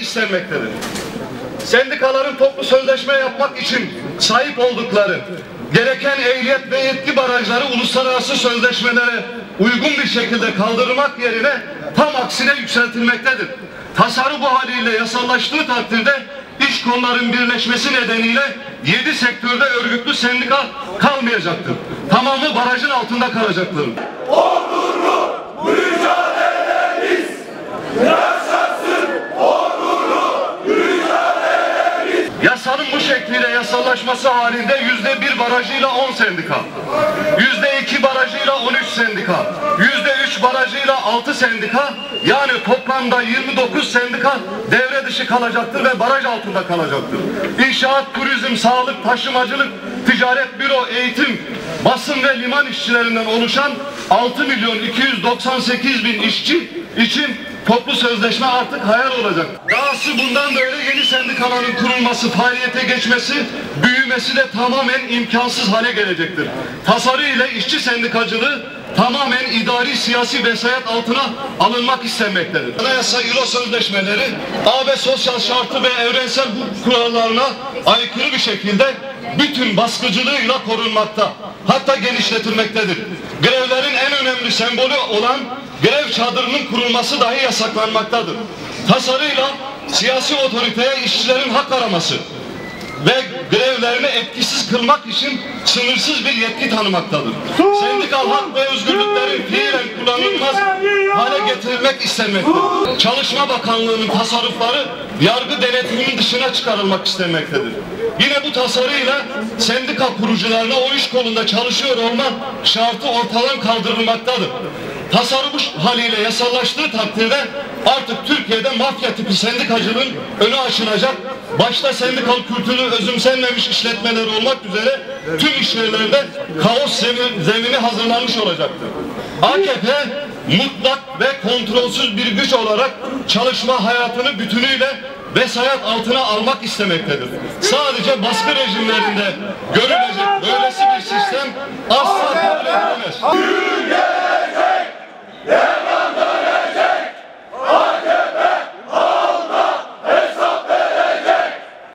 istenmektedir. Sendikaların toplu sözleşme yapmak için sahip oldukları gereken ehliyet ve yetki barajları uluslararası sözleşmelere uygun bir şekilde kaldırmak yerine tam aksine yükseltilmektedir. Tasarı bu haliyle yasallaştığı takdirde iş kolların birleşmesi nedeniyle 7 sektörde örgütlü sendika kalmayacaktır. Tamamı barajın altında kalacaktır. Yasanın bu şekliyle yasallaşması halinde yüzde bir barajıyla 10 sendika, yüzde iki barajıyla 13 sendika, yüzde üç barajıyla 6 sendika, yani toplamda 29 sendika devre dışı kalacaktır ve baraj altında kalacaktır. İnşaat, turizm, sağlık, taşımacılık, ticaret, büro, eğitim, basın ve liman işçilerinden oluşan 6 milyon 298 bin işçi için toplu sözleşme artık hayal olacak. Dahası bundan böyle yeni sendikaların kurulması, faaliyete geçmesi, büyümesi de tamamen imkansız hale gelecektir. Tasarı ile işçi sendikacılığı tamamen idari siyasi vesayet altına alınmak istenmektedir. Anayasa İLO sözleşmeleri AB sosyal şartı ve evrensel hukuk kurallarına aykırı bir şekilde bütün baskıcılığıyla korunmakta. Hatta genişletilmektedir. Grevlerin en önemli sembolü olan grev çadırının kurulması dahi yasaklanmaktadır. Tasarıyla siyasi otoriteye işçilerin hak araması ve grevlerini etkisiz kılmak için sınırsız bir yetki tanımaktadır. Sendikal hak ve özgürlüklerin fiilen kullanılmaz hale getirilmek istenmektedir. Çalışma Bakanlığı'nın tasarrufları yargı denetiminin dışına çıkarılmak istenmektedir. Yine bu tasarıyla sendika kurucularına o iş kolunda çalışıyor olma şartı ortadan kaldırılmaktadır. Tasarruf haliyle yasallaştığı takdirde artık Türkiye'de mafya tipi sendikacılığın önü açılacak. Başta sendikal kültürü özümsenmemiş işletmeler olmak üzere tüm işyerlerde kaos zemin- zemini hazırlanmış olacaktır. AKP mutlak ve kontrolsüz bir güç olarak çalışma hayatını bütünüyle vesayet altına almak istemektedir. Sadece baskı rejimlerinde görülecek böylesi bir sistem asla kabul edilemez.